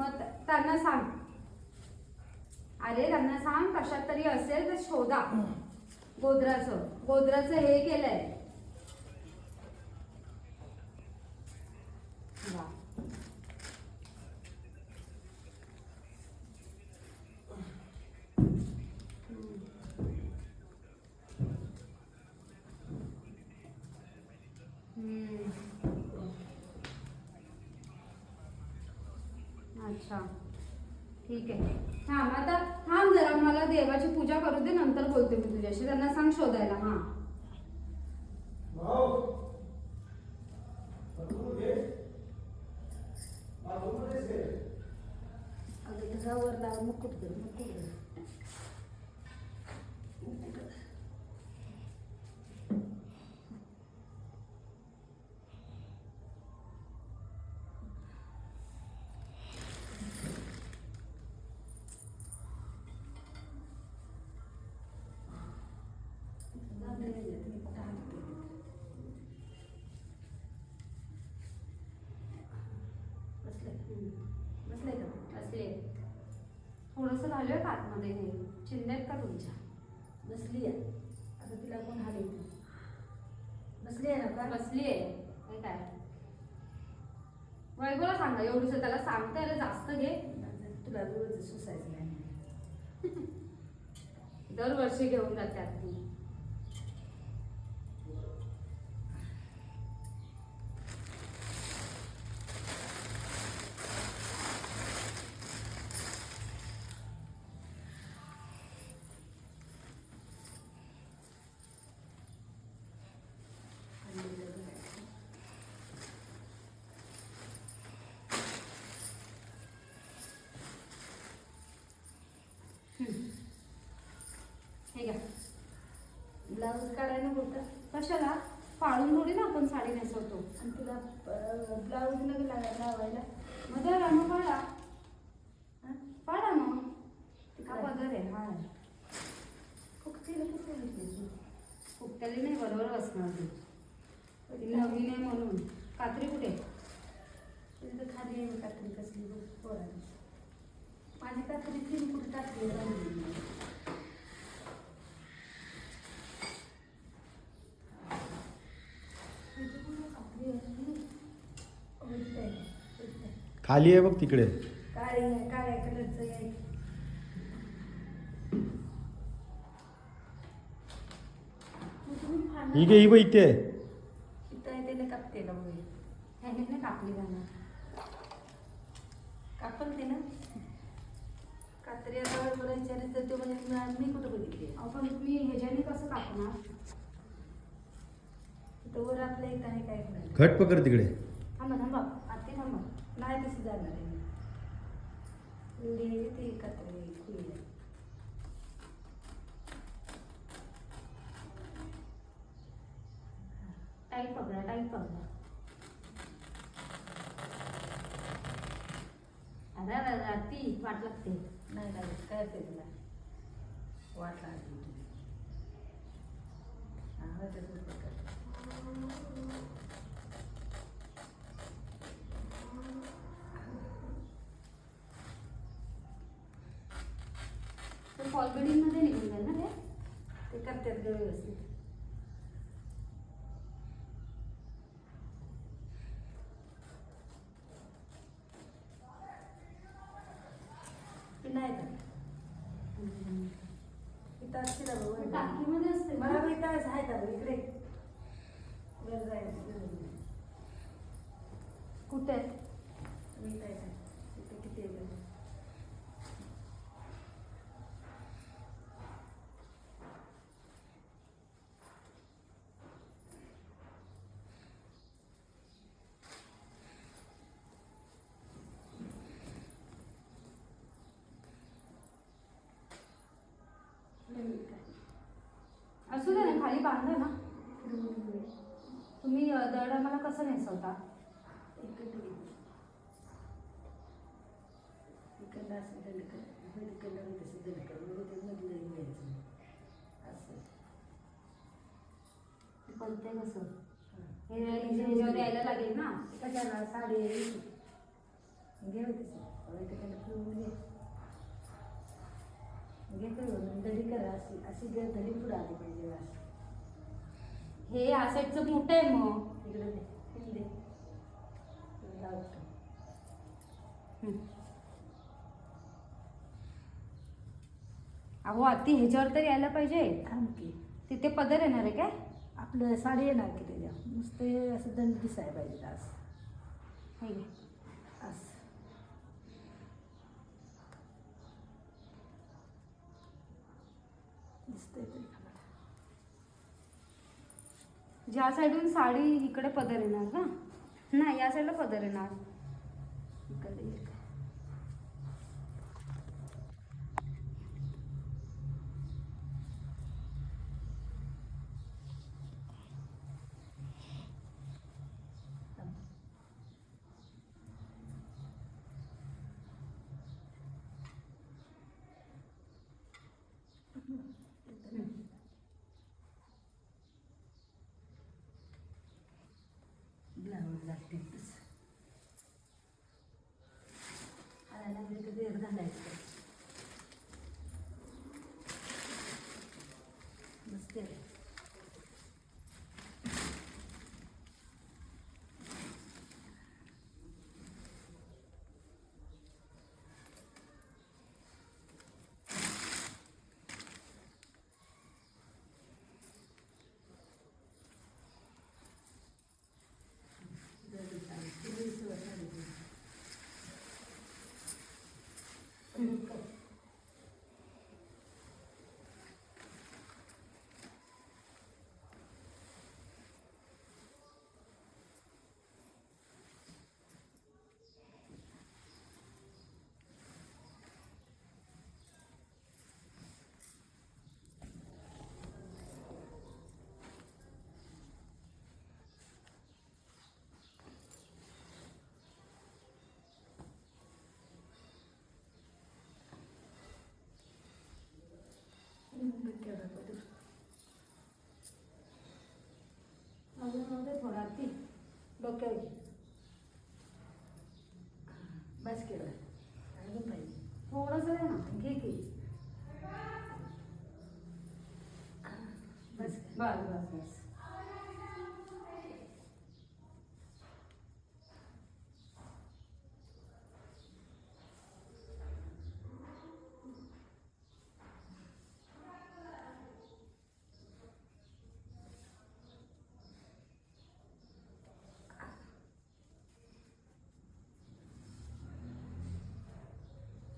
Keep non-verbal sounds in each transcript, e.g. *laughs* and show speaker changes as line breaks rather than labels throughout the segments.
मग त्यांना सांग. अरे त्यांना सांग कशात तरी असेल तर शोधा. गोदराचं गोदराचं हे केलंय वा. हम्म. अच्छा ठीक आहे थांब आता थांब जरा मला देवाची पूजा करू दे नंतर बोलते मी तुझ्याशी. त्यांना सांग शोधायला हा
अगं तुझा वर लाव मुकुट दे मुकुट दे बसले बसले का?
असे थोडस झालंय का आतमध्ये हे? चिंध्यात का तुमच्या?
बसली आहे. आता तिला कोण हाली? बसली आहे ना का?
बसली आहे. हे काय? वैभवला सांगा एवढंच त्याला सांगता यायला जास्त घे.
तुला रोज सुसायचं नाही. *laughs*
दरवर्षी घेऊन जातात ती हे घ्या
ब्लाऊज काढायला होतं
कशाला? पाळून थोडी ना आपण साडी नेसवतो.
आणि तुला ब्लाऊज लागायला लावायला.
मग जरा मग पाडा
हा?
पाडा मग. हा? पदर आहे हा.
फुकटीला कुठे?
फुकट्याली नाही बरोबर बसणार ती. ती नवीन आहे म्हणून. कात्री कुठे
तिथं खाली आहे कात्री कसली बघ, पोरांची. माझी कात्री तीन कुठे टाकली राहिली. तिथं कुठं कात्री आहे? उलटं आहे, उलटं आहे.
खाली आहे बघ तिकडे.
काळी आहे?
ही ही बघ इथे. घट पकड तिकडे
थांबा थांबा आत्ती थांबा
नाही तशी जाणार आहे एवढी आहे ती कात्री खुली आहे.
टाईट पकडा टाईट पकडा अरे अरे अरे, आत्ती वाट लागते
नाही लागत काय ते तुला वाट लागली तुझी हा तसंच पकड.
तर फॉलमध्ये निघून जाईल ना ते
ते करतात ग व्यवस्थित ते नाही का इथं असते ना बघ, वर.
टाकीमध्ये असते ना?
मला इथं आहे का बघ, इकडे वर जायचं गरज नाही.
कुठे
मी काय काय इथे किती आहे बघ. नाही काय.
असू दे ना खाली बांधा ना
फिरवून घे.
तुम्ही अ, दड आम्हाला कसं नेसवता
इकडे घे. इकडनं असं दणकं, इकडनं तसं दणकं. बांधा ना? तुम्ही दरडा मला कसं नेसवता?
पडते कसं?
हे
द्यायला लागेल ना
त्याच्याला साडी घे घेतो दडी करा अशी अशी दडी पुढे आली पाहिजे असं
हे या साईडचं मोठं आहे मग.
इकडे दे.
अहो आती ह्याच्यावर तर यायला पाहिजे.
की.
तिथे पदर येणार आहे काय?
आपलं साडी येणार की त्याच्या नुसते असं दंड दिसायला पाहिजे असं
हे घे.
असं दिसतंय तरी का मला?
ज्या साईडून साडी इकडे पदर येणार ना नाही या साईडला पदर येणार
इकडे एक. थांब. ब्लाऊज लागतेच आला लागले तर
ಹಾಗಾಗಿ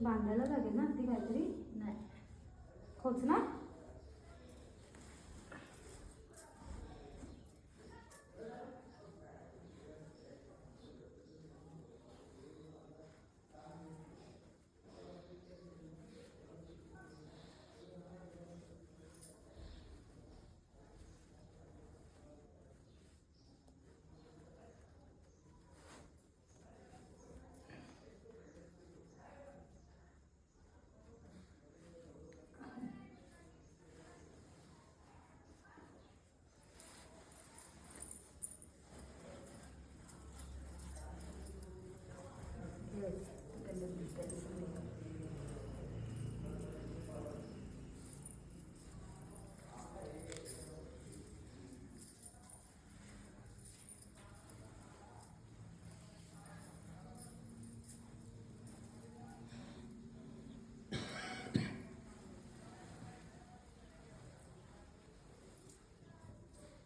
बांधायला लागेल ना ती काहीतरी?
नाही.
खोच ना
घे. त्याला दिसतं दिसतं.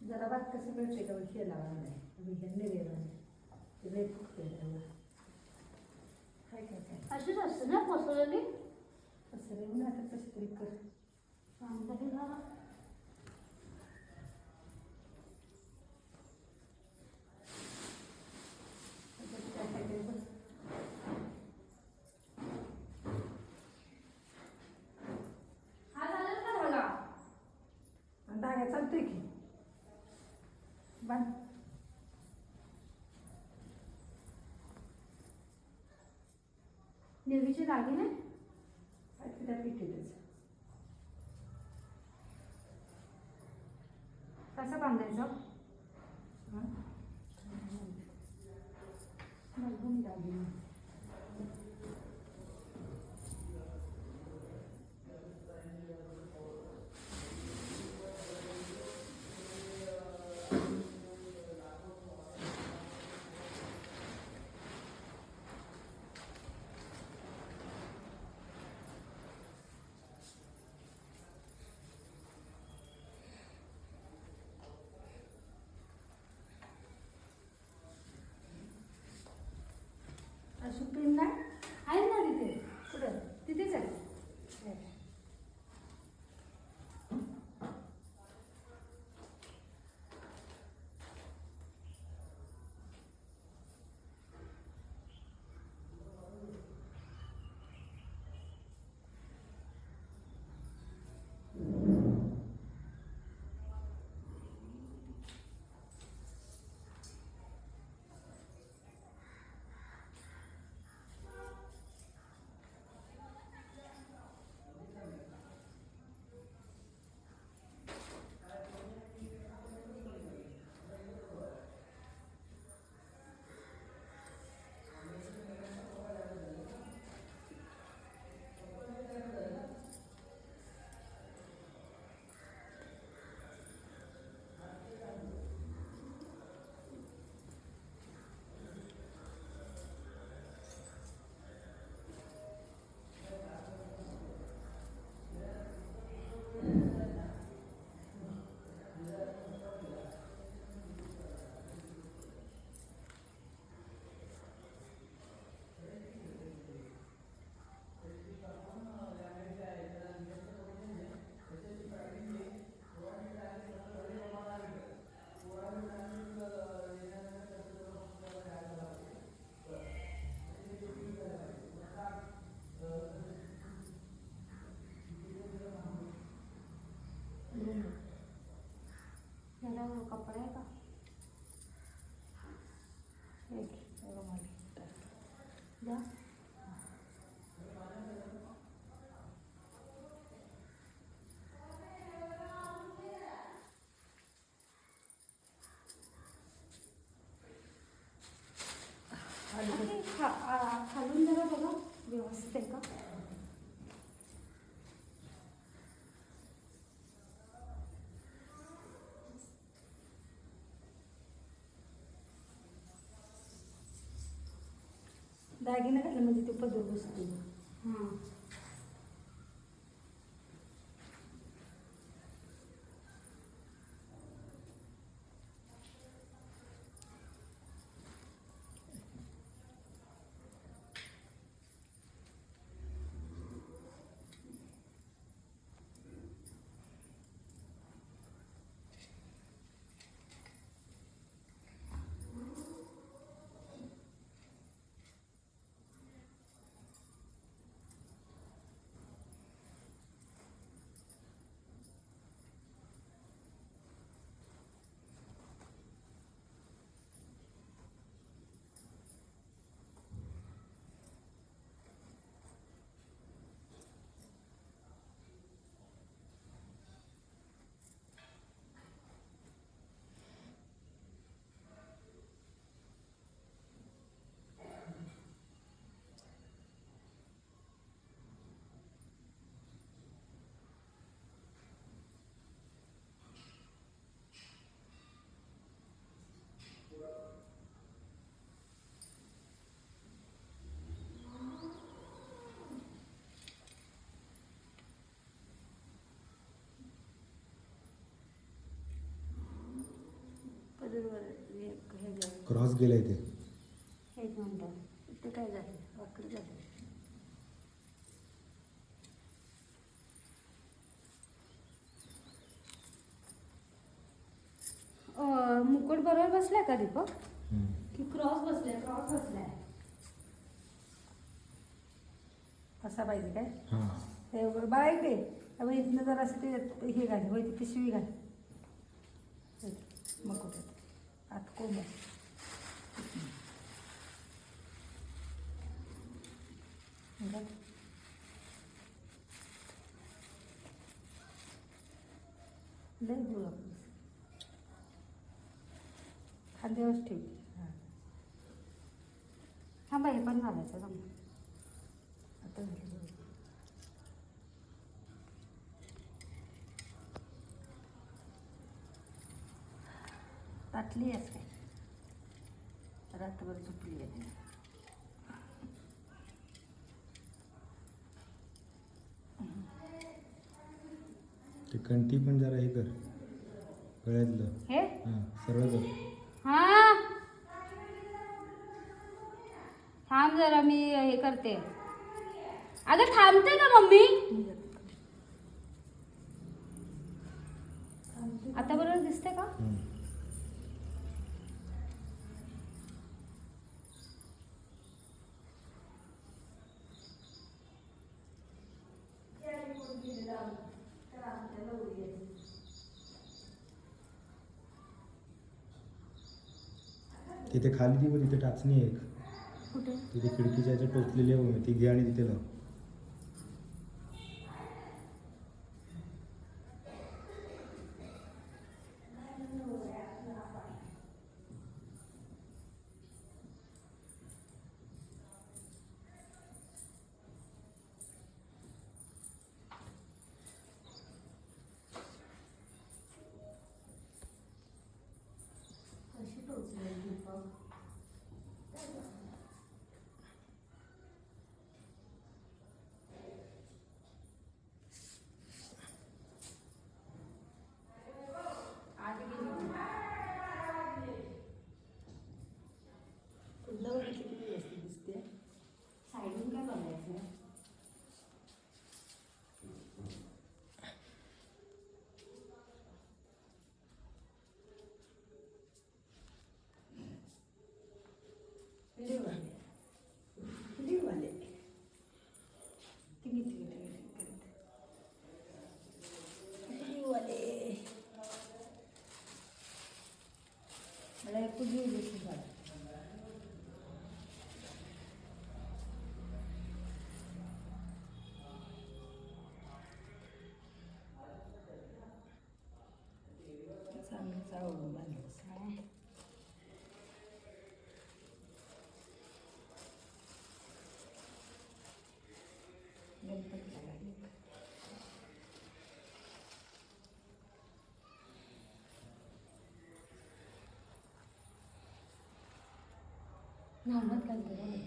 जरा भात कसं मिळते का शेला नाही ह्यांनी वेगळं ते लई फुगते त्याला काय काय काय
अशीच असते ना पसरलेली
असं रे म्हणून आता कसं तरी कर त्याच्यात काय काय काय बघ.
हा झाला का धागा
आणि धागा चालतोय की बांध
देवीचे दागिने
काय त्या पिठीतच
कसं बांधायचं? പശുപ്പിണ്ണ no campo.
दागिना घातला म्हणजे ते पदर बसते.
हां
पदरवर एक हे झालं.
क्रॉस गेलाय ते.
एक मिनटं. ते काय झालं वाकडं झालं
अं, मुकुट बरोबर बसलाय का दीपक?
हम्म.
की क्रॉस बसलाय क्रॉस बसलाय.
असा पाहिजे काय?
हा.
हे बघ, बाळा इकडे अबे इथनं जरा असं ते हे घाल होय ती पिशवी घाल. मग कुठे आत घाल. लय गुळ आपलं. खांद्यावरच ठेव. हां
थांबा हे पण घालायचं थांबा
आता झालं ताटली काय रात्रभर झोपली आहे ती.
कंठी पण जरा हे कर. गळ्यातलं.
हे?
हा सरळ कर.
हा? थांब जरा मी हे करते. अगं थांबते ना मम्मी
मी जाते.
आता बरोबर दिसते का
हम्म. तिथे खाली ती तिथे टाचणी आहे एक तिथे खिडकीच्या याच्या टोचलेली आहे बघ, ती घे आणि तिथे लाव.
Sampai jumpa di video selanjutnya. Ngon!